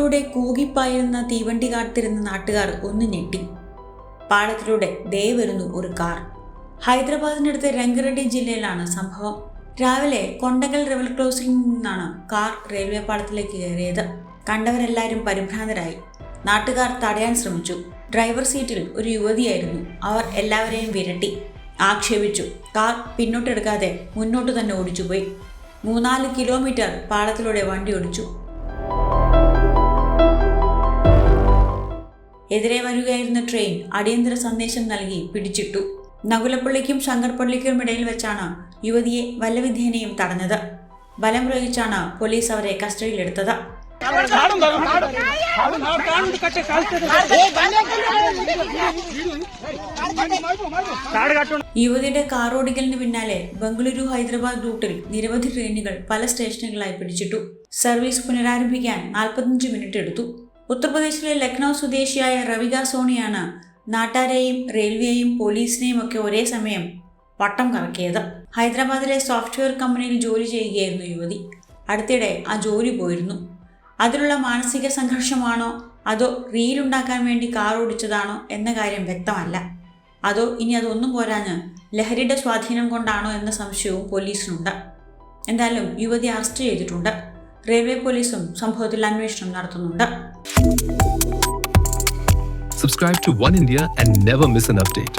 കൂകിപ്പായിരുന്ന തീവണ്ടി കാത്തിരുന്ന നാട്ടുകാർ ഒന്ന് ഞെട്ടി. പാളത്തിലൂടെ ദേ വരുന്നു ഒരു കാർ. ഹൈദരാബാദിനടുത്ത് രംഗറെഡ്ഡി ജില്ലയിലാണ് സംഭവം. രാവിലെ കൊണ്ടകൽ റെവൽ ക്രോസിൽ നിന്നാണ് കാർ റെയിൽവേ പാളത്തിലേക്ക് കയറിയത്. കണ്ടവരെല്ലാവരും പരിഭ്രാന്തരായി. നാട്ടുകാർ തടയാൻ ശ്രമിച്ചു. ഡ്രൈവർ സീറ്റിൽ ഒരു യുവതിയായിരുന്നു. അവർ എല്ലാവരെയും വിരട്ടി. ആക്ഷേപിച്ചു. കാർ പിന്നോട്ടെടുക്കാതെ മുന്നോട്ട് തന്നെ ഓടിച്ചുപോയി. മൂന്നാൽ കിലോമീറ്റർ പാളത്തിലൂടെ വണ്ടി ഓടിച്ചു. എതിരെ വരികയായിരുന്ന ട്രെയിൻ അടിയന്തര സന്ദേശം നൽകി പിടിച്ചിട്ടു. നകുലപ്പള്ളിക്കും ശങ്കർപ്പള്ളിക്കും ഇടയിൽ വെച്ചാണ് യുവതിയെ വല്ലവിധേനയും തടഞ്ഞത്. ബലം പ്രയോഗിച്ചാണ് പോലീസ് അവരെ കസ്റ്റഡിയിലെടുത്തത്. യുവതിയുടെ കാറോടികലിന് പിന്നാലെ ബംഗളൂരു ഹൈദരാബാദ് റൂട്ടിൽ നിരവധി ട്രെയിനുകൾ പല സ്റ്റേഷനുകളായി പിടിച്ചിട്ടു. സർവീസ് പുനരാരംഭിക്കാൻ നാൽപ്പത്തഞ്ച് മിനിറ്റ് എടുത്തു. ഉത്തർപ്രദേശിലെ ലക്നൗ സ്വദേശിയായ റവിക സോണിയാണ് നാട്ടാരെയും റെയിൽവേയും പോലീസിനെയും ഒക്കെ ഒരേ സമയം വട്ടം കറക്കിയത്. ഹൈദരാബാദിലെ സോഫ്റ്റ്വെയർ കമ്പനിയിൽ ജോലി ചെയ്യുകയായിരുന്നു യുവതി. അടുത്തിടെ ആ ജോലി പോയിരുന്നു. അതിലുള്ള മാനസിക സംഘർഷമാണോ അതോ റീലുണ്ടാക്കാൻ വേണ്ടി കാർ ഓടിച്ചതാണോ എന്ന കാര്യം വ്യക്തമല്ല. അതോ ഇനി അതൊന്നും പോരാഞ്ഞ് ലഹരിയുടെ സ്വാധീനം കൊണ്ടാണോ എന്ന സംശയവും പോലീസിനുണ്ട്. എന്തായാലും യുവതി അറസ്റ്റ് ചെയ്തിട്ടുണ്ട്. റെയിൽവേ പോലീസും സംഭവത്തിൽ അന്വേഷണം നടത്തുന്നുണ്ട് Subscribe to One India and never miss an update.